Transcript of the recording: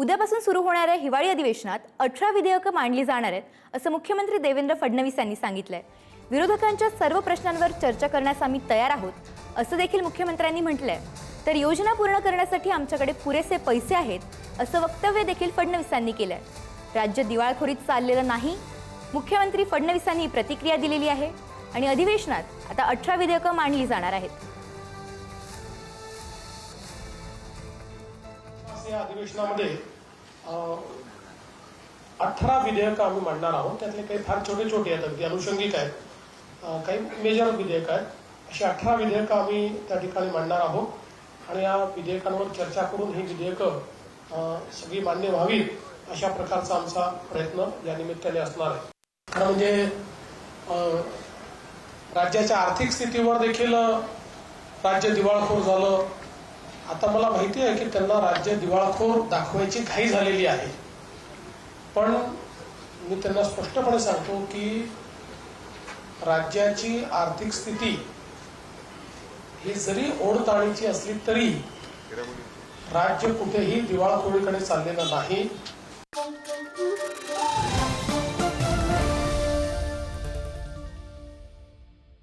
उद्यापासून सुरू होणाऱ्या हिवाळी अधिवेशनात अठरा विधेयकं मांडली जाणार आहेत असं मुख्यमंत्री देवेंद्र फडणवीस यांनी सांगितलंय. विरोधकांच्या सर्व प्रश्नांवर चर्चा करण्यास आम्ही तयार आहोत असं देखील मुख्यमंत्र्यांनी म्हटलंय. तर योजना पूर्ण करण्यासाठी आमच्याकडे पुरेसे पैसे आहेत असं वक्तव्य देखील फडणवीसांनी केलंय. राज्य दिवाळखोरीत चाललेलं नाही मुख्यमंत्री फडणवीसांनी प्रतिक्रिया दिलेली आहे आणि अधिवेशनात आता अठरा विधेयकं मांडली जाणार आहेत. या अधिवेशनामध्ये अठरा विधेयकं आम्ही मांडणार आहोत. त्यातले काही फार छोटे छोटे आहेत. अगदी अनुषंगिक आहेत. काही मेजर विधेयक आहेत. अशी अठरा विधेयकं आम्ही त्या ठिकाणी मांडणार आहोत. आणि या विधेयकांवर चर्चा करून ही विधेयकं सगळी मान्य व्हावीत अशा प्रकारचा आमचा प्रयत्न या निमित्ताने असणार आहे. खरं म्हणजे राज्याच्या आर्थिक स्थितीवर देखील राज्य दिवाळखोर झालं. आता मला माहिती आहे की त्यांना राज्य दिवाळखोर दाखवायची घाई झालेली आहे. पण मी त्यांना स्पष्टपणे सांगतो की राज्याची आर्थिक स्थिती ही जरी ओढताणीची असली तरी राज्य कुठेही दिवाळखोरीकडे चाललेलं नाही.